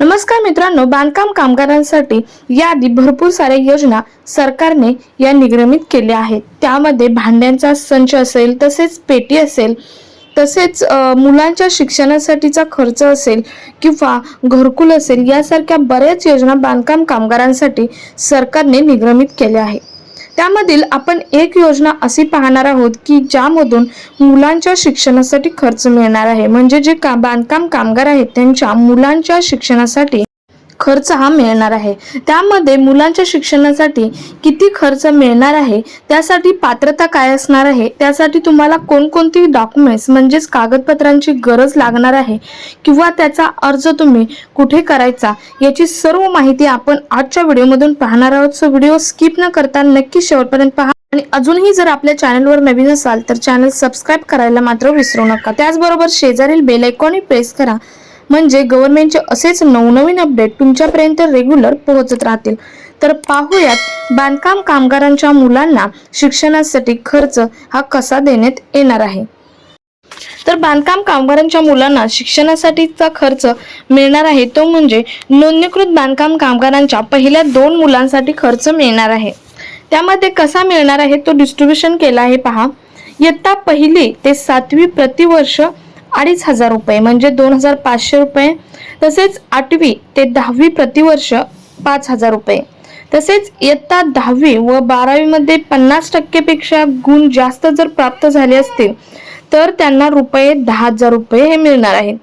नमस्कार मित्रांनो बांधकाम कामगारांसाठी याआधी भरपूर साऱ्या योजना सरकारने या निगमित केल्या आहेत. त्यामध्ये भांड्यांचा संच असेल तसेच पेटी असेल तसेच मुलांच्या शिक्षणासाठीचा खर्च असेल किंवा घरकुल असेल यासारख्या बऱ्याच योजना बांधकाम कामगारांसाठी सरकारने निगमित केल्या आहेत. त्यामधील आपण एक योजना अशी पाहणार आहोत की ज्यामधून मुलांच्या शिक्षणासाठी खर्च मिळणार आहे. म्हणजे जे का बांधकाम कामगार आहेत त्यांच्या मुलांच्या शिक्षणासाठी खर्च हा मिळणार आहे. त्यामध्ये मुलांच्या शिक्षणासाठी किती खर्च मिळणार आहे त्यासाठी पात्रता काय असणार आहे त्यासाठी तुम्हाला कोणकोणती डॉक्युमेंट्स म्हणजेच कागदपत्रांची गरज लागणार आहे किंवा त्याचा अर्ज तुम्ही कुठे करायचा याची सर्व माहिती आपण आजच्या व्हिडिओमधून पाहणार आहोत. सो व्हिडिओ स्किप न करता नक्की शेवटपर्यंत पहा. आणि अजूनही जर आपल्या चॅनलवर नवीन असाल तर चॅनल सबस्क्राईब करायला मात्र विसरू नका. त्याचबरोबर शेजारील बेल आयकॉनही प्रेस करा. म्हणजे गव्हर्नमेंटचे असेच नवनवीन अपडेट तुमच्यापर्यंत रेग्युलर पोहोचत राहतील. तर पाहूयात बांधकाम कामगारांच्या मुलांना शिक्षणासाठी खर्च हा कसा देण्यात येणार आहे? तर बांधकाम कामगारांच्या मुलांना शिक्षणासाठीचा खर्च मिळणार आहे. तो म्हणजे नोंदणीकृत बांधकाम कामगारांच्या पहिल्या दोन मुलांसाठी खर्च मिळणार आहे. त्यामध्ये कसा मिळणार आहे तो डिस्ट्रीब्युशन केला आहे पहा. इयत्ता पहिली ते सातवी प्रतिवर्ष अडीच हजार रुपये म्हणजे दोन हजार पाचशे रुपये. तसेच आठवी ते दहावी प्रतिवर्ष पाच हजार रुपये. तसेच इयत्ता दहावी व बारावीमध्ये पन्नास टक्केपेक्षा गुण जास्त जर प्राप्त झाले असतील तर त्यांना रुपये दहा हजार रुपये हे मिळणार आहे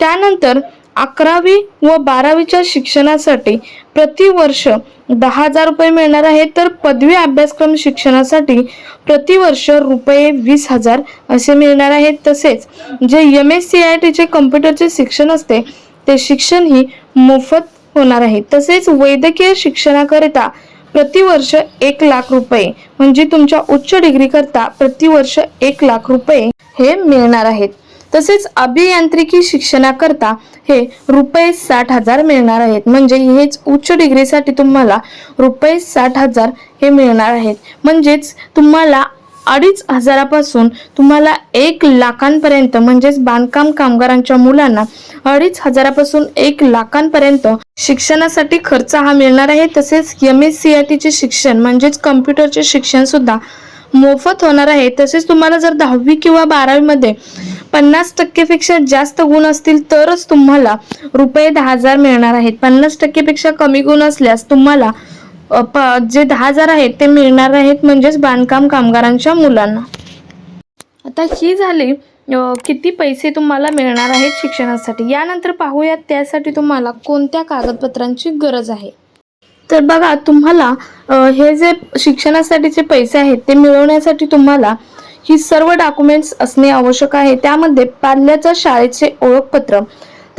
त्यानंतर अकरावी व बारावीच्या शिक्षणासाठी प्रतिवर्ष दहा हजार रुपये मिळणार आहे. तर पदवी अभ्यासक्रम शिक्षणासाठी प्रतिवर्ष रुपये वीस हजार असे मिळणार आहेत तसेच जे एम एस सी आय टीचे कम्प्युटरचे शिक्षण असते ते शिक्षण ही मोफत होणार आहे. तसेच वैद्यकीय शिक्षणाकरिता प्रतिवर्ष एक लाख रुपये म्हणजे तुमच्या उच्च डिग्री करता प्रतिवर्ष एक लाख रुपये हे मिळणार आहेत. तसेच अभियांत्रिकी शिक्षणाकरता हे रुपये साठ हजार मिळणार आहेत. म्हणजे हेच उच्च डिग्रीसाठी तुम्हाला रुपये साठ हजार हे मिळणार आहेत. म्हणजेच तुम्हाला अडीच हजारापासून तुम्हाला एक लाखांपर्यंत म्हणजेच बांधकाम कामगारांच्या मुलांना अडीच हजारापासून एक लाखांपर्यंत शिक्षणासाठी खर्च हा मिळणार आहे. तसेच एम एस सी आय टीचे शिक्षण म्हणजेच कम्प्युटरचे शिक्षण सुद्धा मोफत होणार आहे. तसेच तुम्हाला जर दहावी किंवा बारावीमध्ये पन्नास टक्केपेक्षा जास्त गुण असतील तरच तुम्हाला रुपये दहा हजार मिळणार आहेत. पन्नास टक्केपेक्षा कमी गुण असल्यास तुम्हाला जे दहा हजार आहेत ते मिळणार आहेत म्हणजेच बांधकाम कामगारांच्या मुलांना. आता ही झाली किती पैसे तुम्हाला मिळणार आहेत शिक्षणासाठी? यानंतर पाहूयात त्यासाठी तुम्हाला कोणत्या कागदपत्रांची गरज आहे? तर बघा तुम्हाला हे जे शिक्षणासाठीचे पैसे आहेत ते मिळवण्यासाठी तुम्हाला ही सर्व डॉक्युमेंट्स असणे आवश्यक आहे. त्यामध्ये पाल्याच्या शाळेचे ओळखपत्र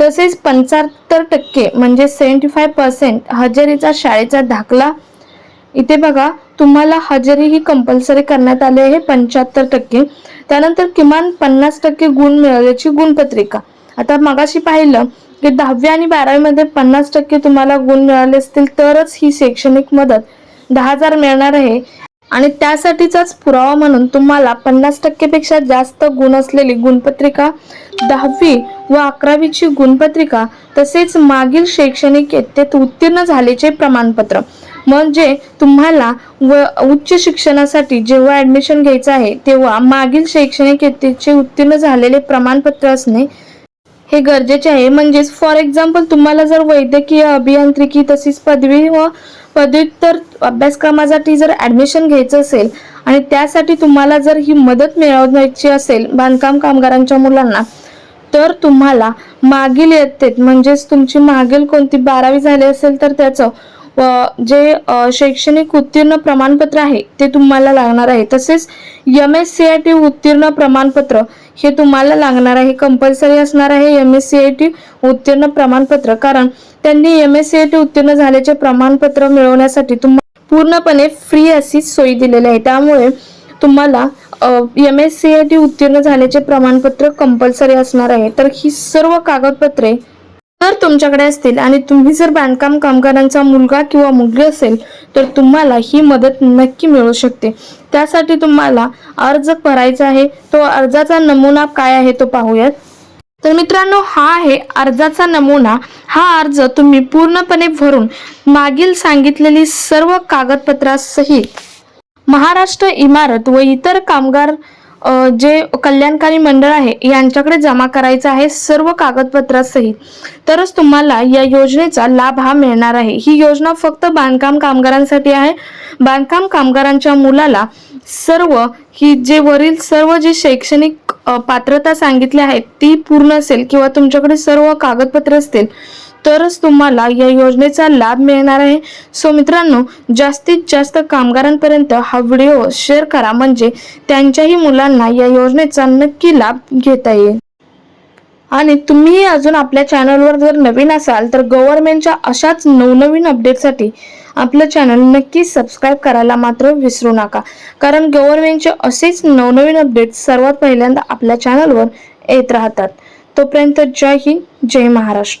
तसेच पंचाहत्तर टक्के म्हणजे सेवन्टी फाय पर्सेंट हजेरीचा शाळेचा दाखला. इथे बघा तुम्हाला हजेरी ही कंपल्सरी करण्यात आली आहे पंच्याहत्तर टक्के. त्यानंतर किमान पन्नास टक्के गुण मिळाल्याची गुणपत्रिका. आता मगाशी पाहिलं की दहावी आणि बारावीमध्ये पन्नास टक्के तुम्हाला गुण मिळाले असतील तरच ही शैक्षणिक मदत दहा हजार मिळणार आहे. आणि त्यासाठीचाच पुरावा म्हणून तुम्हाला पन्नास टक्केपेक्षा जास्त गुण असलेली गुणपत्रिका दहावी व अकरावीची गुणपत्रिका तसेच मागील शैक्षणिक इयत्तेत उत्तीर्ण झाल्याचे प्रमाणपत्र. म्हणजे तुम्हाला व उच्च शिक्षणासाठी जेव्हा ऍडमिशन घ्यायचं आहे तेव्हा मागील शैक्षणिक इयत्तेचे उत्तीर्ण झालेले प्रमाणपत्र असणे हे गरजेचे आहे. म्हणजेच फॉर एक्झाम्पल तुम्हाला जर वैद्यकीय अभियांत्रिकी तसेच पदवी व पदव्युत्तर अभ्यासक्रमासाठी जर ॲडमिशन घ्यायचं असेल आणि त्यासाठी तुम्हाला जर ही मदत मिळवायची असेल बांधकाम कामगारांच्या मुलांना तर तुम्हाला मागील इयत्तेत म्हणजेच तुमची मागील कोणती बारावी झाली असेल तर त्याचं जे शैक्षणिक उत्तीर्ण प्रमाणपत्र आहे ते तुम्हाला लागणार आहे. तसेच M S C I T उत्तीर्ण प्रमाणपत्र हे तुम्हाला लागणार आहे कंपल्सरी असणार आहे M S C I T उत्तीर्ण प्रमाणपत्र. कारण त्यांनी M S C I T उत्तीर्ण झाल्याचे प्रमाणपत्र मिळवण्यासाठी तुम्हाला पूर्णपणे फ्री अशी सोयी दिलेली आहे. त्यामुळे तुम्हाला M S C I T उत्तीर्ण झाल्याचे प्रमाणपत्र कंपल्सरी असणार आहे. तर ही सर्व कागदपत्रे जर तुमच्याकडे असतील आणि तुम्ही जर बांधकाम कामगारांचा मुलगा किंवा मुलगी असेल तर तुम्हाला ही मदत नक्की मिळू शकते. त्यासाठी तुम्हाला अर्ज भरायचा आहे. तो अर्जाचा नमुना काय आहे तो पाहूयात. तर मित्रांनो हा आहे अर्जाचा नमुना. हा अर्ज तुम्ही पूर्णपणे भरून मागील सांगितलेली सर्व कागदपत्रासहित महाराष्ट्र इमारत व इतर कामगार जे कल्याणकारी मंडळ आहे यांच्याकडे जमा करायचं आहे सर्व कागदपत्रासहित. तरच तुम्हाला या योजनेचा लाभ हा मिळणार आहे. ही योजना फक्त बांधकाम कामगारांसाठी आहे. बांधकाम कामगारांच्या मुलाला सर्व ही जे वरील सर्व जे शैक्षणिक पात्रता सांगितली आहे ती पूर्ण असेल किंवा तुमच्याकडे सर्व कागदपत्र असतील तरच तुम्हाला या योजनेचा लाभ मिळणार आहे. सो मित्रांनो जास्तीत जास्त कामगारांपर्यंत हा व्हिडिओ शेअर करा. म्हणजे त्यांच्याही मुलांना या योजनेचा नक्की लाभ घेता येईल. आणि तुम्हीही अजून आपल्या चॅनलवर जर नवीन असाल तर गव्हर्नमेंटच्या अशाच नवनवीन अपडेटसाठी आपलं चॅनल नक्की सबस्क्राईब करायला मात्र विसरू नका. कारण गव्हर्नमेंटचे असेच नवनवीन अपडेट सर्वात पहिल्यांदा आपल्या चॅनलवर येत राहतात. तोपर्यंत जय हिंद जय महाराष्ट्र.